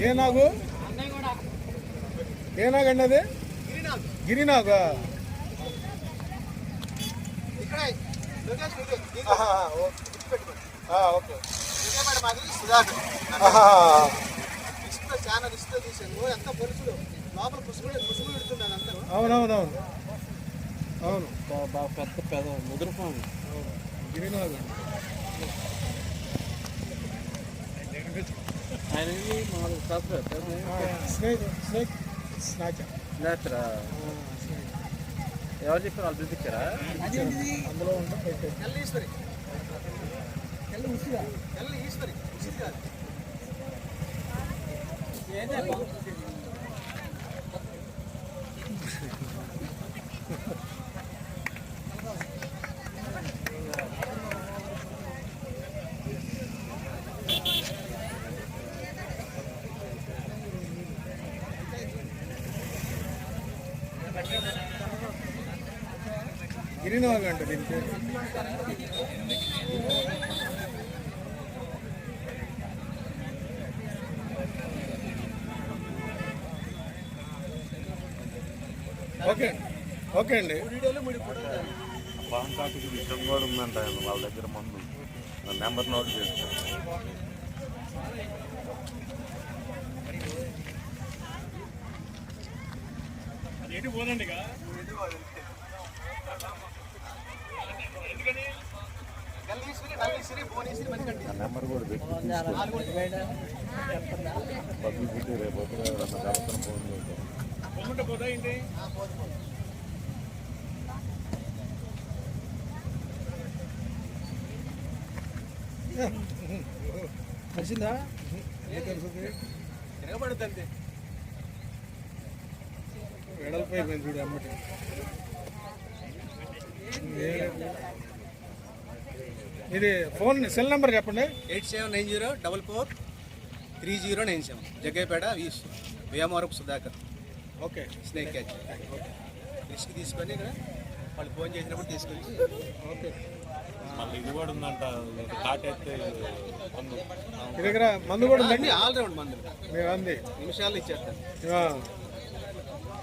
ఏ నాగు ఏ నాగండి అది గిరినాగా ఓకే అవునవునవును. అవును. బాగా పెద్ద పెద్ద ముదురుపాము గిరినాగు. ఆయన మామూలు కాదు స్నేక్ స్నేక్ స్నాచ్ లేతరా ఎవరు చెప్పారు వాళ్ళు చూపించారా అందులో ఉంటే పెట్టేది ఎల్ల ఈశ్వరి. ఎల్ల ఈశ్వరి. ఉసిరి అంట దీని పేరు. ఓకే ఓకే అండి. పాన్ కార్డుకి విషయం కూడా ఉందంట వాళ్ళ దగ్గర మందు. నెంబర్ నోట్ చేస్తాను మణికంఠి ఆ నెంబర్ కూడా పెట్టి పబ్లిసిటీ రేపు పొద్దున ఎవరన్నా కలుపుకొని ఫోన్ చేస్తాను కలిసిందా? ఏ మేము చూడు అమ్మటి. ఇది ఫోన్ సెల్ నెంబర్ చెప్పండి. Eight seven nine zero double four three zero nine seven. Jaggaipeta వీస్ Vemavarapu Sudhakar. Okay. Snake catch. List తీసుకొని ఇక్కడ వాళ్ళు ఫోన్ చేసినప్పుడు తీసుకొచ్చి ఓకే. మళ్ళీ ఇది కూడా ఉందంట కాటెత్తే మందు. మీ దగ్గర మందు కూడా ఉందండి? అన్ని ఆల్ రౌండ్ మందులు. మీరు అంది నిమిషాలు ఇచ్చేస్తాను.